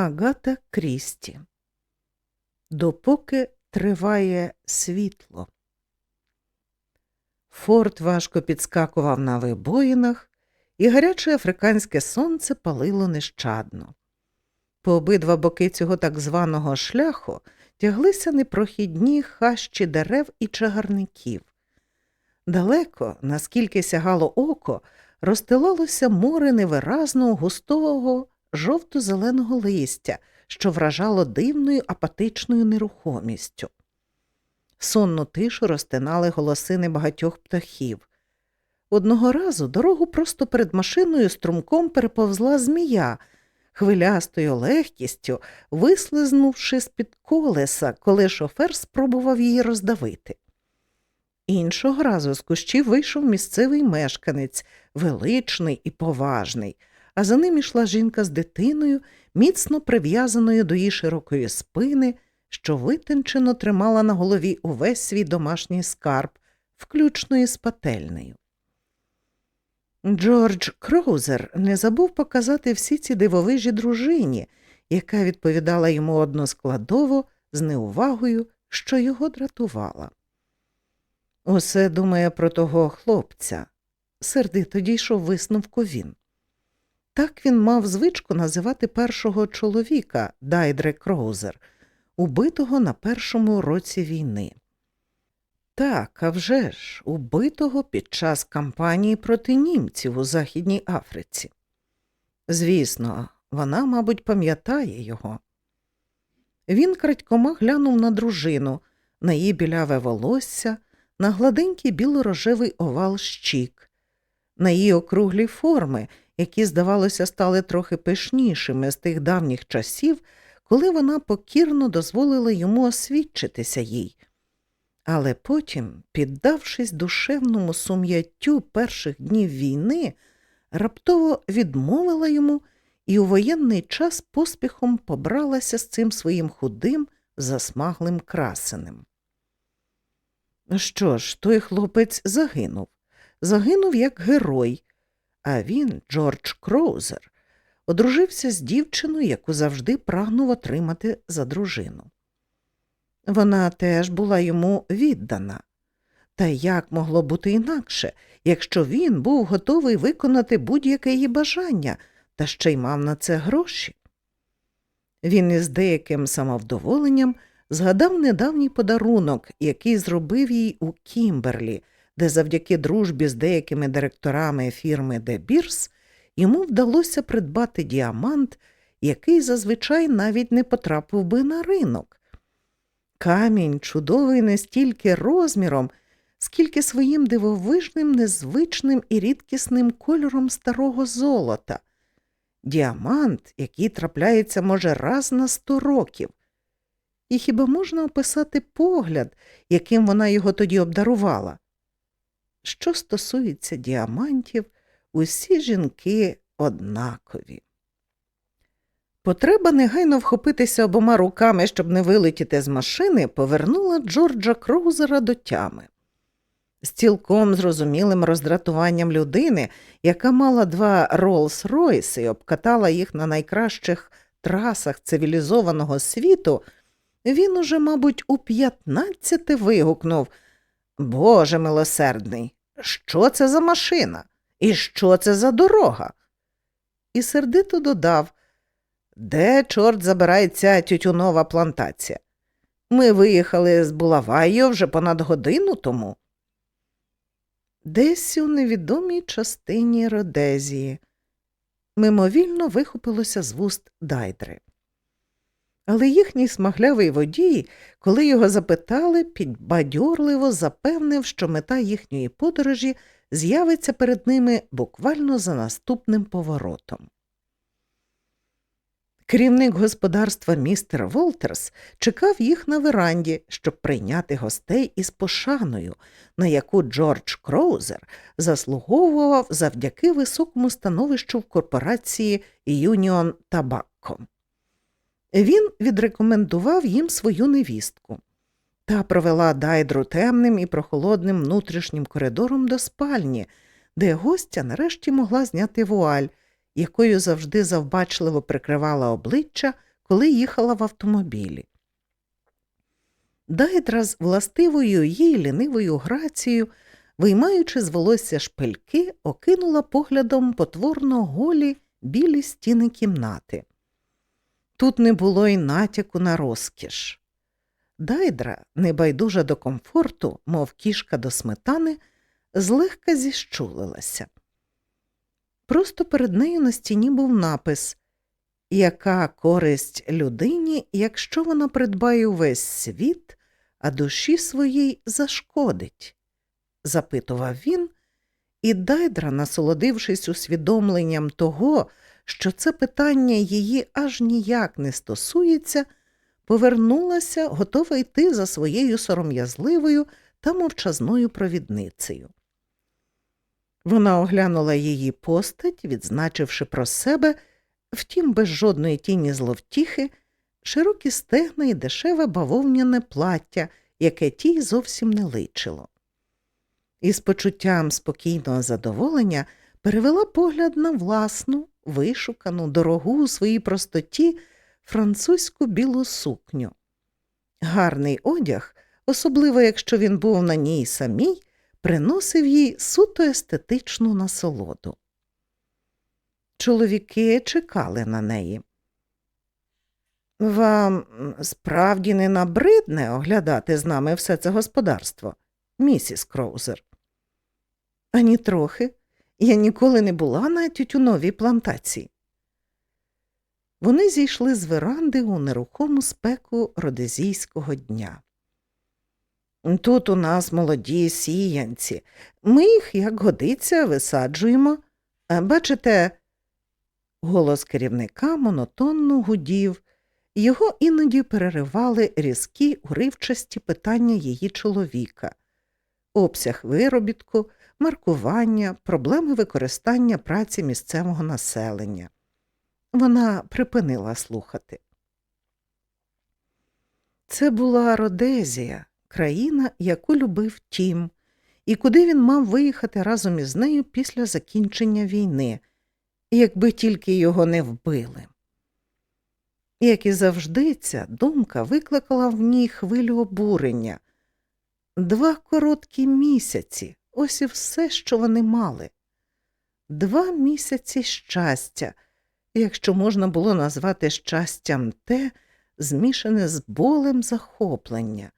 Агата Крісті. Допоки триває світло. Форт важко підскакував на вибоїнах, і гаряче африканське сонце палило нещадно. По обидва боки цього так званого шляху тяглися непрохідні хащі дерев і чагарників. Далеко, наскільки сягало око, розстилалося море невиразного густого жовто-зеленого листя, що вражало дивною апатичною нерухомістю. Сонну тишу розтинали голосини багатьох птахів. Одного разу дорогу просто перед машиною струмком переповзла змія, хвилястою легкістю, вислизнувши з-під колеса, коли шофер спробував її роздавити. Іншого разу з кущів вийшов місцевий мешканець, величний і поважний, а за ним ішла жінка з дитиною, міцно прив'язаною до її широкої спини, що витончено тримала на голові увесь свій домашній скарб, включно із пательнею. Джордж Кроузер не забув показати всі ці дивовижі дружині, яка відповідала йому односкладово з неувагою, що його дратувала. Усе думає про того хлопця, сердито дійшов висновку він. Так він мав звичку називати першого чоловіка Дайдре Кроузер, убитого на першому році війни. Так, а вже ж, убитого під час кампанії проти німців у Західній Африці. Звісно, вона, мабуть, пам'ятає його. Він крадькома глянув на дружину, на її біляве волосся, на гладенький білорожевий овал щік, на її округлі форми, які, здавалося, стали трохи пишнішими з тих давніх часів, коли вона покірно дозволила йому освідчитися їй. Але потім, піддавшись душевному сум'яттю перших днів війни, раптово відмовила йому і у воєнний час поспіхом побралася з цим своїм худим, засмаглим красенем. Що ж, той хлопець загинув, загинув як герой, а він, Джордж Кроузер, одружився з дівчиною, яку завжди прагнув отримати за дружину. Вона теж була йому віддана. Та як могло бути інакше, якщо він був готовий виконати будь-яке її бажання та ще й мав на це гроші? Він із деяким самовдоволенням згадав недавній подарунок, який зробив їй у Кімберлі, де завдяки дружбі з деякими директорами фірми Де Бірс йому вдалося придбати діамант, який зазвичай навіть не потрапив би на ринок. Камінь чудовий не стільки розміром, скільки своїм дивовижним, незвичним і рідкісним кольором старого золота, діамант, який трапляється, може, раз на сто років. І хіба можна описати погляд, яким вона його тоді обдарувала? Що стосується діамантів, усі жінки однакові. Потреба негайно вхопитися обома руками, щоб не вилетіти з машини, повернула Джорджа Кроузера до тями. З цілком зрозумілим роздратуванням людини, яка мала два Роллс-Ройси і обкатала їх на найкращих трасах цивілізованого світу, він уже, мабуть, у п'ятнадцяти вигукнув Боже милосердний, що це за машина? І що це за дорога? І сердито додав де, чорт забирає ця тютюнова плантація? Ми виїхали з Булавайо вже понад годину тому. Десь у невідомій частині Родезії. Мимовільно вихопилося з вуст дайдри. Але їхній смаглявий водій, коли його запитали, підбадьорливо запевнив, що мета їхньої подорожі з'явиться перед ними буквально за наступним поворотом. Керівник господарства містер Волтерс чекав їх на веранді, щоб прийняти гостей із пошаною, на яку Джордж Кроузер заслуговував завдяки високому становищу в корпорації Юніон Табакко. Він відрекомендував їм свою невістку та провела дайдру темним і прохолодним внутрішнім коридором до спальні, де гостя нарешті могла зняти вуаль якою завжди завбачливо прикривала обличчя, коли їхала в автомобілі. Дайдра з властивою їй лінивою грацією, виймаючи з волосся шпильки, окинула поглядом потворно голі білі стіни кімнати. Тут не було й натяку на розкіш. Дайдра, небайдужа до комфорту, мов кішка до сметани, злегка зіщулилася. Просто перед нею на стіні був напис Яка користь людині, якщо вона придбає увесь світ, а душі своїй зашкодить? запитував він, і Дайдра, насолодившись усвідомленням того, що це питання її аж ніяк не стосується, повернулася, готова йти за своєю сором'язливою та мовчазною провідницею. Вона оглянула її постать, відзначивши про себе, втім, без жодної тіні зловтіхи, широкі стегна і дешеве бавовняне плаття, яке тій зовсім не личило. І з почуттям спокійного задоволення перевела погляд на власну, вишукану, дорогу у своїй простоті французьку білу сукню. Гарний одяг, особливо якщо він був на ній самій, приносив їй суто естетичну насолоду. Чоловіки чекали на неї. Вам справді не набридне оглядати з нами все це господарство, місіс Кроузер? Ані трохи. Я ніколи не була на тютюновій плантації. Вони зійшли з веранди у нерухому спеку родезійського дня. Тут у нас молоді сіянці. Ми їх, як годиться, висаджуємо. Бачите, голос керівника монотонно гудів, його іноді переривали різкі уривчасті питання її чоловіка, обсяг виробітку, маркування, проблеми використання праці місцевого населення. Вона припинила слухати. Це була Родезія, країна, яку любив Тім, і куди він мав виїхати разом із нею після закінчення війни, якби тільки його не вбили. Як і завжди, ця думка викликала в ній хвилю обурення. Два короткі місяці ось і все, що вони мали. Два місяці щастя, якщо можна було назвати щастям те, змішане з болем захоплення.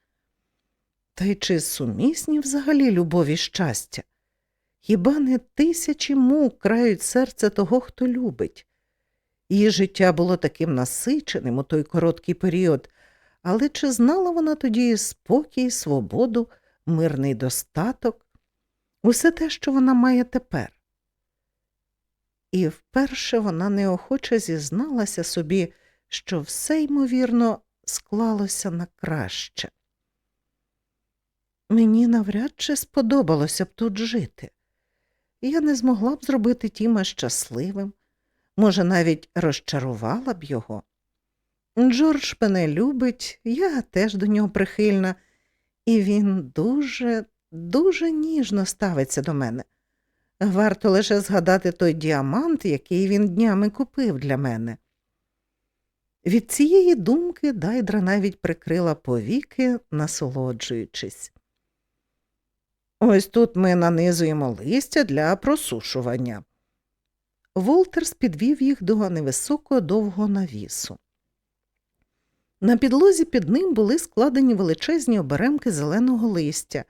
Та й чи сумісні взагалі любові щастя? Хіба не тисячі мук крають серце того, хто любить? Її життя було таким насиченим у той короткий період, але чи знала вона тоді спокій, свободу, мирний достаток, усе те, що вона має тепер? І вперше вона неохоче зізналася собі, що все, ймовірно, склалося на краще. Мені навряд чи сподобалося б тут жити. Я не змогла б зробити Тіма щасливим, може, навіть розчарувала б його. Джордж мене любить, я теж до нього прихильна, і він дуже, дуже ніжно ставиться до мене. Варто лише згадати той діамант, який він днями купив для мене. Від цієї думки Дайдра навіть прикрила повіки, насолоджуючись. Ось тут ми нанизуємо листя для просушування. Волтерс підвів їх до невисокого довгого навісу. На підлозі під ним були складені величезні оберемки зеленого листя,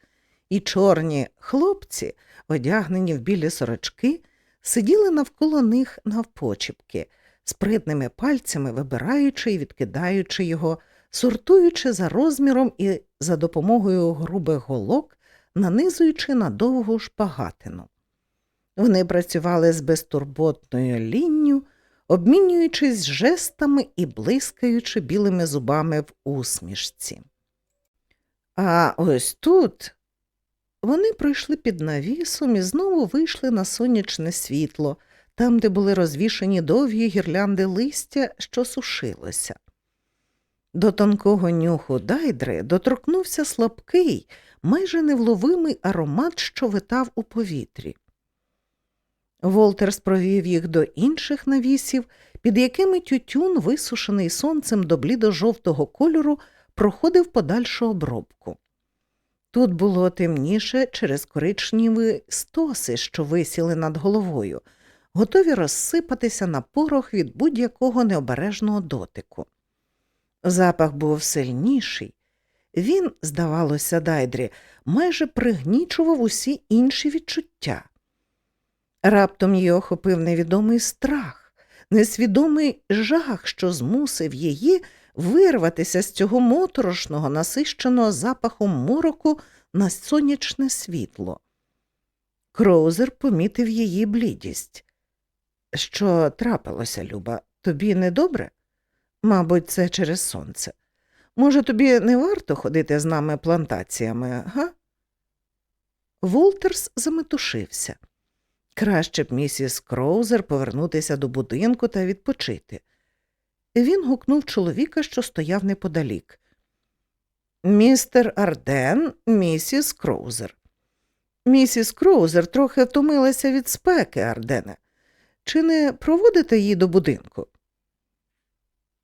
і чорні хлопці, одягнені в білі сорочки, сиділи навколо них навпочіпки, спритними пальцями вибираючи і відкидаючи його, сортуючи за розміром і за допомогою грубих голок, нанизуючи на довгу шпагатину. Вони працювали з безтурботною лінню, обмінюючись жестами і блискаючи білими зубами в усмішці. А ось тут вони пройшли під навісом і знову вийшли на сонячне світло, там, де були розвішені довгі гірлянди листя, що сушилося. До тонкого нюху дайдри доторкнувся слабкий, майже невловимий аромат, що витав у повітрі. Волтерс провів їх до інших навісів, під якими тютюн, висушений сонцем до блідо-жовтого кольору, проходив подальшу обробку. Тут було темніше через коричневі стоси, що висіли над головою, готові розсипатися на порох від будь-якого необережного дотику. Запах був сильніший. Він, здавалося, Дайдрі, майже пригнічував усі інші відчуття. Раптом її охопив невідомий страх, несвідомий жах, що змусив її вирватися з цього моторошного, насищеного запахом мороку на сонячне світло. Кроузер помітив її блідість. Що трапилося, Люба? Тобі недобре? Мабуть, це через сонце. Може, тобі не варто ходити з нами плантаціями, га? Волтерс заметушився. Краще б місіс Кроузер повернутися до будинку та відпочити. Він гукнув чоловіка, що стояв неподалік. Містер Арден, місіс Кроузер. Місіс Кроузер трохи втомилася від спеки, Ардене. Чи не проводите її до будинку?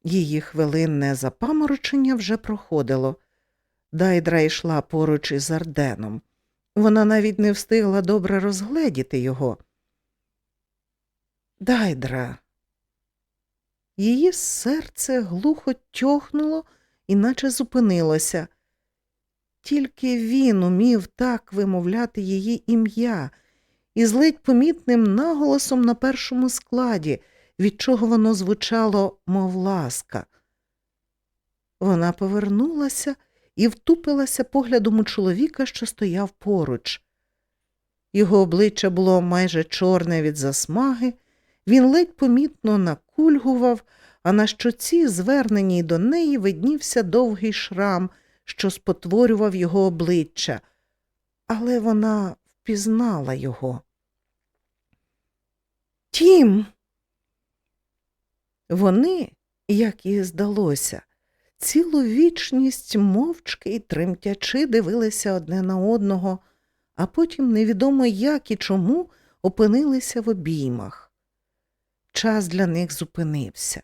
Її хвилинне запаморочення вже проходило. Дайдра йшла поруч із Арденом. Вона навіть не встигла добре розгледіти його. Дайдра. Її серце глухо тьохнуло, іначе зупинилося. Тільки він умів так вимовляти її ім'я із ледь помітним наголосом на першому складі, від чого воно звучало, мов ласка. Вона повернулася і втупилася поглядом у чоловіка, що стояв поруч. Його обличчя було майже чорне від засмаги, він ледь помітно накульгував, а на щоці, зверненій до неї, виднівся довгий шрам, що спотворював його обличчя, але вона впізнала його. Тім. Вони, як їй здалося, цілу вічність мовчки й тремтячи дивилися одне на одного, а потім невідомо як і чому опинилися в обіймах. Час для них зупинився.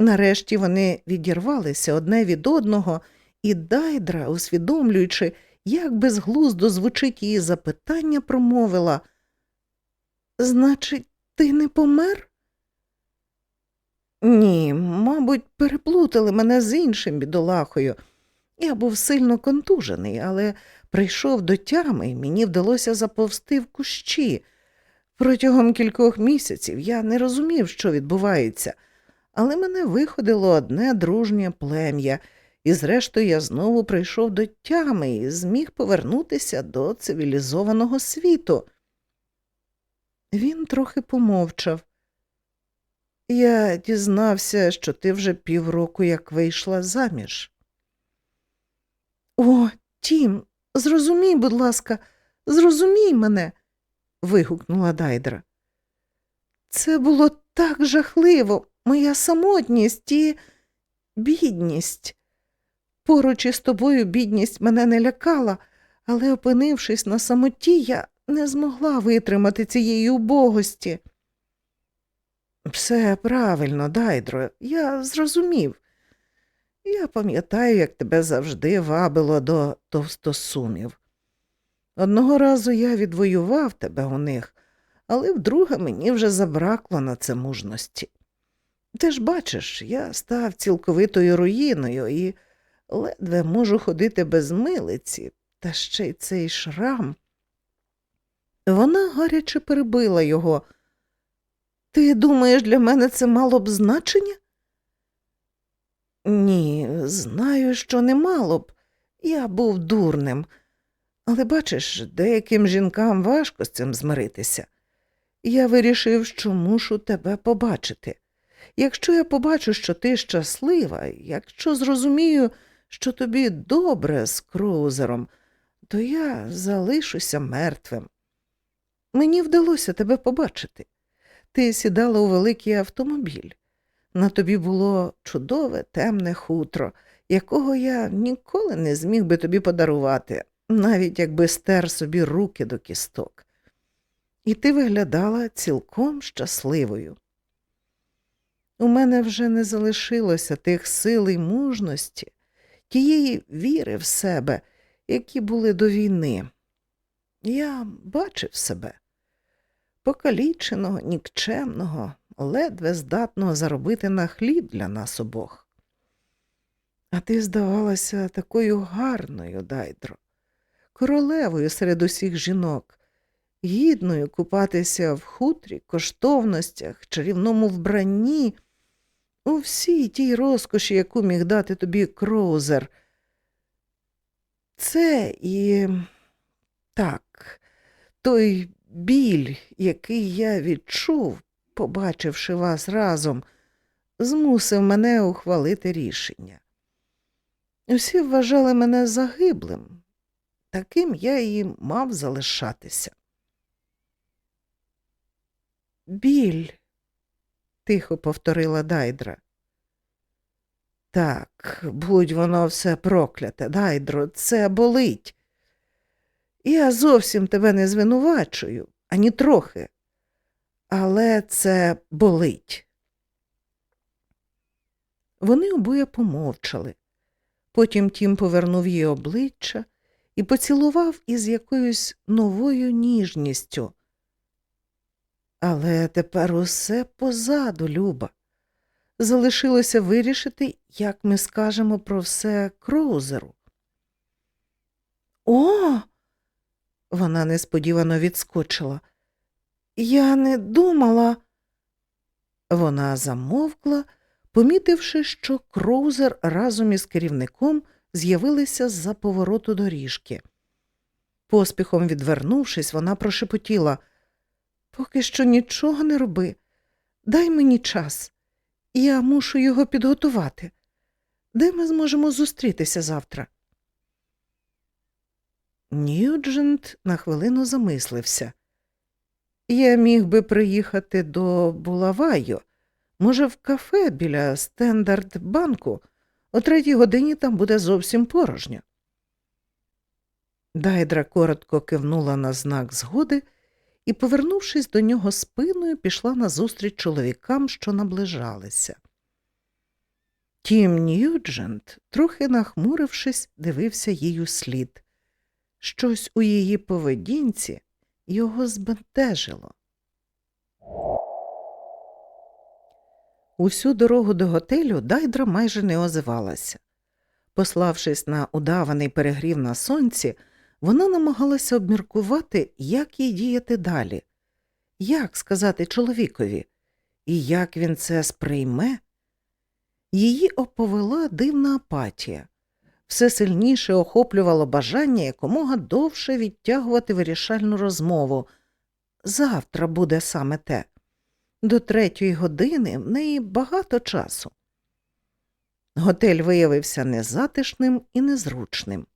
Нарешті вони відірвалися одне від одного, і Дайдра, усвідомлюючи, як безглуздо звучить її запитання, промовила Значить, ти не помер? Ні, мабуть, переплутали мене з іншим бідолахою. Я був сильно контужений, але прийшов до тями і мені вдалося заповзти в кущі. Протягом кількох місяців я не розумів, що відбувається, але мене виходило одне дружнє плем'я, і зрештою я знову прийшов до тями і зміг повернутися до цивілізованого світу. Він трохи помовчав. Я дізнався, що ти вже півроку як вийшла заміж. О, Тім, зрозумій, будь ласка, зрозумій мене. Вигукнула Дайдра. Це було так жахливо, моя самотність і бідність. Поруч із тобою бідність мене не лякала, але, опинившись на самоті, я не змогла витримати цієї убогості. Все правильно, Дайдро, я зрозумів. Я пам'ятаю, як тебе завжди вабило до товстосумів. Одного разу я відвоював тебе у них, але вдруге мені вже забракло на це мужності. Ти ж бачиш, я став цілковитою руїною і ледве можу ходити без милиці, та ще й цей шрам. Вона гаряче перебила його. Ти думаєш, для мене це мало б значення? Ні, знаю, що не мало б. Я був дурним. Але бачиш, деяким жінкам важко з цим змиритися. Я вирішив, що мушу тебе побачити. Якщо я побачу, що ти щаслива, якщо зрозумію, що тобі добре з кроузером, то я залишуся мертвим. Мені вдалося тебе побачити. Ти сідала у великий автомобіль. На тобі було чудове темне хутро, якого я ніколи не зміг би тобі подарувати, навіть якби стер собі руки до кісток. і ти виглядала цілком щасливою. У мене вже не залишилося тих сил і мужності, тієї віри в себе, які були до війни. Я бачив себе покаліченого, нікчемного, ледве здатного заробити на хліб для нас обох. А ти здавалася такою гарною, Дайдро, королевою серед усіх жінок, гідною купатися в хутрі, коштовностях, чарівному вбранні, у всій тій розкоші, яку міг дати тобі кроузер. Це і так, той біль, який я відчув, побачивши вас разом, змусив мене ухвалити рішення. Усі вважали мене загиблим, таким я і мав залишатися. Біль, тихо повторила Дайдра. Так, будь воно все прокляте, Дайдро, це болить. Я зовсім тебе не звинувачую, ані трохи, але це болить. Вони обоє помовчали. Потім тім повернув їй обличчя і поцілував із якоюсь новою ніжністю. Але тепер усе позаду, Люба. Залишилося вирішити, як ми скажемо про все Кроузеру. О. Вона несподівано відскочила. Я не думала. Вона замовкла, помітивши, що Кроузер разом із керівником з'явилися з-за повороту доріжки. Поспіхом відвернувшись, вона прошепотіла Поки що нічого не роби. Дай мені час. Я мушу його підготувати. Де ми зможемо зустрітися завтра? Ньюджент на хвилину замислився. Я міг би приїхати до Булавайо, може, в кафе біля Стендарт банку. О третій годині там буде зовсім порожньо. Дайдра коротко кивнула на знак згоди і, повернувшись до нього спиною, пішла назустріч чоловікам, що наближалися. Тім Ньюджент, трохи нахмурившись, дивився їй у слід. Щось у її поведінці його збентежило. Усю дорогу до готелю Дайдра майже не озивалася. Пославшись на удаваний перегрів на сонці, вона намагалася обміркувати, як їй діяти далі, як сказати чоловікові, і як він це сприйме. Її оповела дивна апатія, все сильніше охоплювало бажання якомога довше відтягувати вирішальну розмову. Завтра буде саме те. До третьої години в неї багато часу. Готель виявився незатишним і незручним.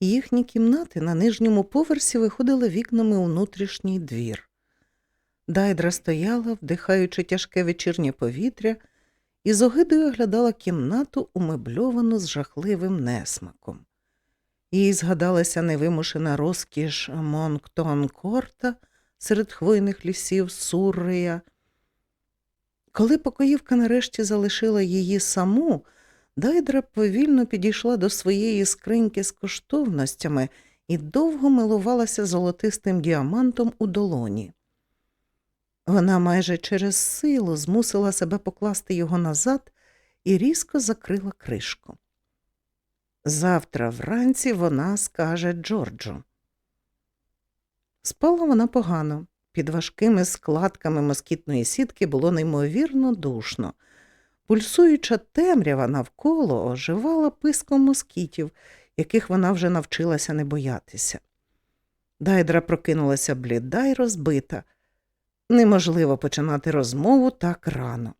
Їхні кімнати на нижньому поверсі виходили вікнами у внутрішній двір. Дайдра стояла, вдихаючи тяжке вечірнє повітря, і з огидою оглядала кімнату, умебльовану з жахливим несмаком. Їй згадалася невимушена розкіш Монктон Корта серед хвойних лісів Суррея. Коли покоївка нарешті залишила її саму, Дайдра повільно підійшла до своєї скриньки з коштовностями і довго милувалася золотистим діамантом у долоні. Вона майже через силу змусила себе покласти його назад і різко закрила кришку. Завтра вранці вона скаже Джорджу. Спала вона погано. Під важкими складками москітної сітки було неймовірно душно. Пульсуюча темрява навколо оживала писком москітів, яких вона вже навчилася не боятися. Дайдра прокинулася бліда й розбита. Неможливо починати розмову так рано.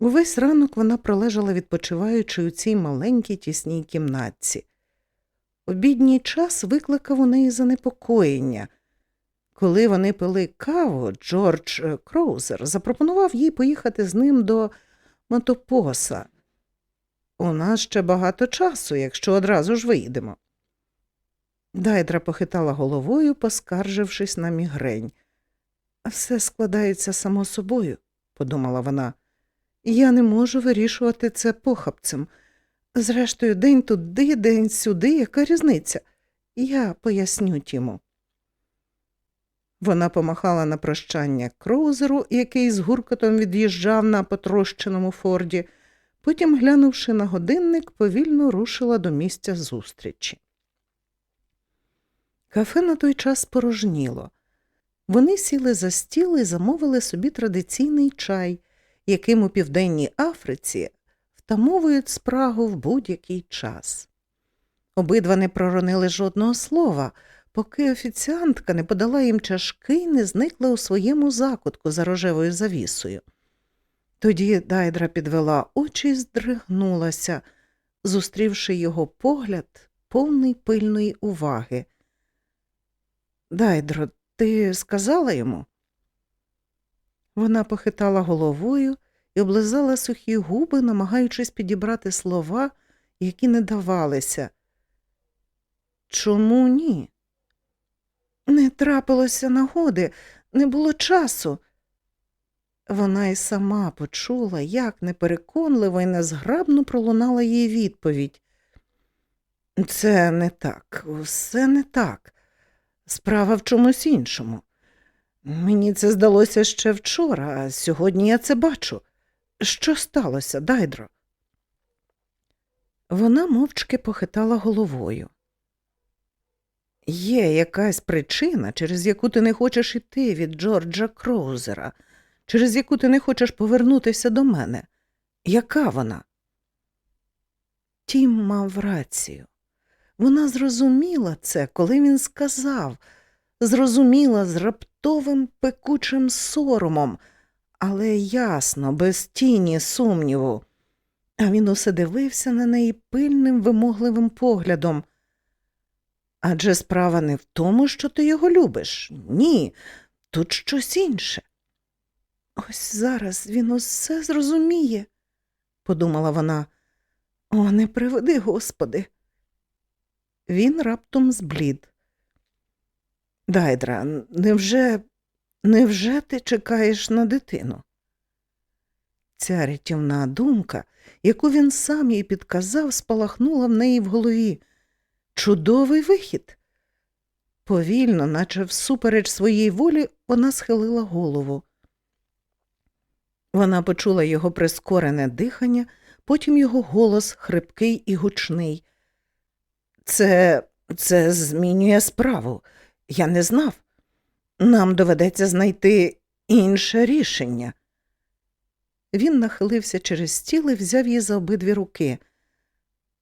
Увесь ранок вона пролежала відпочиваючи у цій маленькій тісній кімнатці. Обідній час викликав у неї занепокоєння. Коли вони пили каву, Джордж е, Кроузер запропонував їй поїхати з ним до Матопоса. У нас ще багато часу, якщо одразу ж виїдемо. Дайдра похитала головою, поскаржившись на мігрень. Все складається само собою, подумала вона. Я не можу вирішувати це похапцем. Зрештою, день туди, день сюди, яка різниця? Я поясню Тіму. Вона помахала на прощання кроузеру, який з гуркотом від'їжджав на потрощеному форді, потім, глянувши на годинник, повільно рушила до місця зустрічі. Кафе на той час порожніло. Вони сіли за стіл і замовили собі традиційний чай, яким у Південній Африці втамовують спрагу в будь-який час. Обидва не проронили жодного слова, поки офіціантка не подала їм чашки і не зникла у своєму закутку за рожевою завісою. Тоді Дайдра підвела очі і здригнулася, зустрівши його погляд, повний пильної уваги. Дайдро, ти сказала йому? Вона похитала головою і облизала сухі губи, намагаючись підібрати слова, які не давалися. Чому ні? Не трапилося нагоди, не було часу. Вона й сама почула, як непереконливо і незграбно пролунала її відповідь. Це не так, все не так. Справа в чомусь іншому. Мені це здалося ще вчора, а сьогодні я це бачу. Що сталося, Дайдро? Вона мовчки похитала головою. Є якась причина, через яку ти не хочеш іти від Джорджа Кроузера, через яку ти не хочеш повернутися до мене. Яка вона? Тім мав рацію. Вона зрозуміла це, коли він сказав, зрозуміла з раптовим пекучим соромом, але ясно, без тіні сумніву. А він усе дивився на неї пильним, вимогливим поглядом. Адже справа не в тому, що ти його любиш. Ні, тут щось інше. Ось зараз він усе зрозуміє, подумала вона. О, не приведи, Господи. Він раптом зблід. Дайдра, невже, невже ти чекаєш на дитину? Ця рятівна думка, яку він сам їй підказав, спалахнула в неї в голові. Чудовий вихід. Повільно, наче всупереч своїй волі, вона схилила голову. Вона почула його прискорене дихання, потім його голос хрипкий і гучний. Це це змінює справу. Я не знав. Нам доведеться знайти інше рішення. Він нахилився через стіл і взяв її за обидві руки.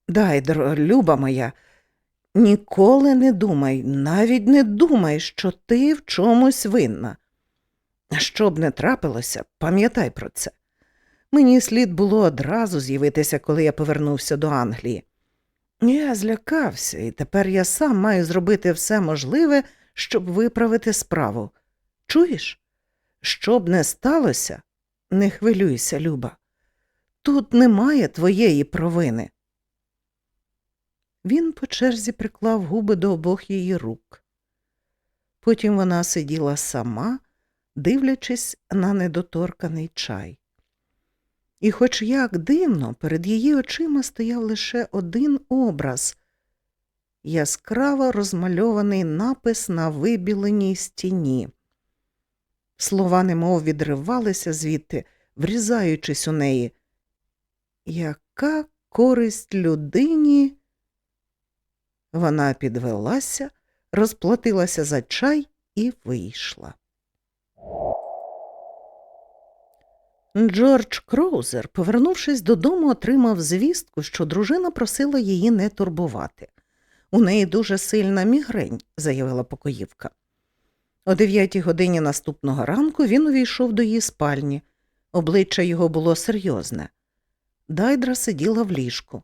Дайдро, люба моя, ніколи не думай, навіть не думай, що ти в чомусь винна. Що б не трапилося, пам'ятай про це. Мені слід було одразу з'явитися, коли я повернувся до Англії. Я злякався, і тепер я сам маю зробити все можливе, щоб виправити справу. Чуєш? Що б не сталося, не хвилюйся, Люба. Тут немає твоєї провини. Він по черзі приклав губи до обох її рук. Потім вона сиділа сама, дивлячись на недоторканий чай. І, хоч як дивно, перед її очима стояв лише один образ яскраво розмальований напис на вибіленій стіні. Слова немов відривалися звідти, врізаючись у неї. Яка користь людині? Вона підвелася, розплатилася за чай і вийшла. Джордж Кроузер, повернувшись додому, отримав звістку, що дружина просила її не турбувати. У неї дуже сильна мігрень, заявила покоївка. О дев'ятій годині наступного ранку він увійшов до її спальні. Обличчя його було серйозне. Дайдра сиділа в ліжку.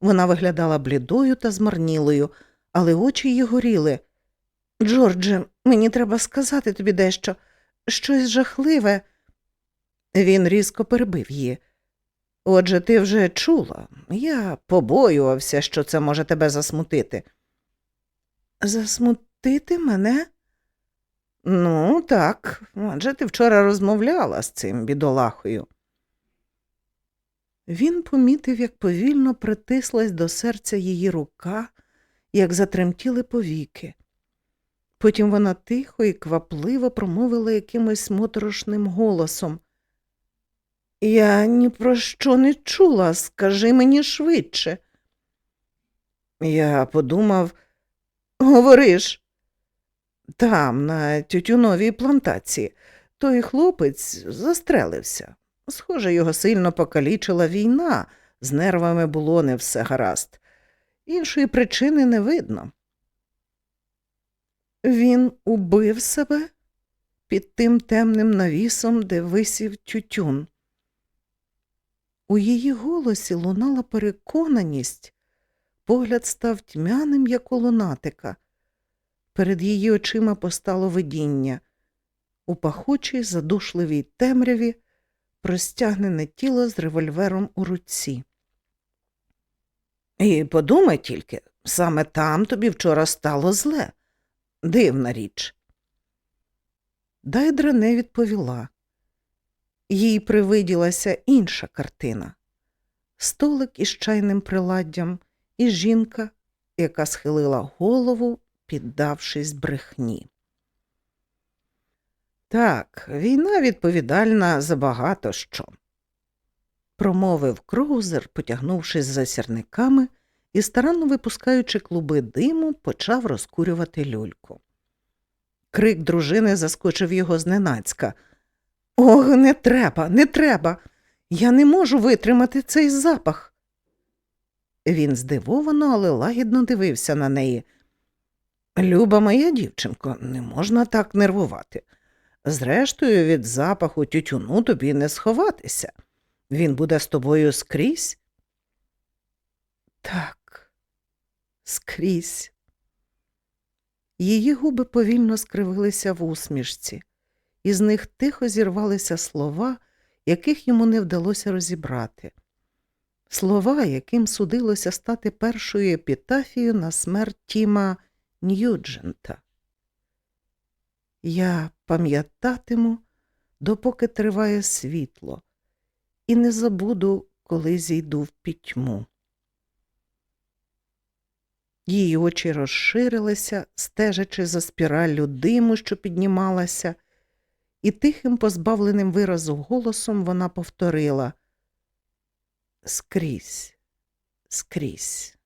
Вона виглядала блідою та змарнілою, але очі її горіли. Джордже, мені треба сказати тобі дещо, щось жахливе. Він різко перебив її. Отже, ти вже чула. Я побоювався, що це може тебе засмутити. Засмутити мене? Ну, так, адже ти вчора розмовляла з цим бідолахою. Він помітив, як повільно притислась до серця її рука, як затремтіли повіки. Потім вона тихо і квапливо промовила якимось моторошним голосом. Я ні про що не чула, скажи мені швидше. Я подумав, говориш, там, на тютюновій плантації, той хлопець застрелився. Схоже, його сильно покалічила війна, з нервами було не все гаразд. Іншої причини не видно. Він убив себе під тим темним навісом, де висів тютюн. У її голосі лунала переконаність, погляд став тьмяним, як у лунатика. Перед її очима постало видіння. У пахучій, задушливій темряві простягнене тіло з револьвером у руці. І подумай тільки, саме там тобі вчора стало зле. Дивна річ. Дайдра не відповіла. Їй привиділася інша картина столик із чайним приладдям і жінка, яка схилила голову, піддавшись брехні. Так, війна відповідальна за багато що, промовив кроузер, потягнувшись за сірниками і старанно випускаючи клуби диму, почав розкурювати люльку. Крик дружини заскочив його зненацька. Ох, не треба, не треба. Я не можу витримати цей запах. Він здивовано, але лагідно дивився на неї. Люба моя дівчинко, не можна так нервувати. Зрештою, від запаху тютюну тобі не сховатися. Він буде з тобою скрізь. Так, скрізь. Її губи повільно скривилися в усмішці, із них тихо зірвалися слова, яких йому не вдалося розібрати. Слова, яким судилося стати першою епітафією на смерть Тіма Ньюджента. Я пам'ятатиму, допоки триває світло, і не забуду, коли зійду в пітьму. Її очі розширилися, стежачи за спіраллю диму, що піднімалася, і тихим, позбавленим виразу голосом вона повторила Скрізь, скрізь.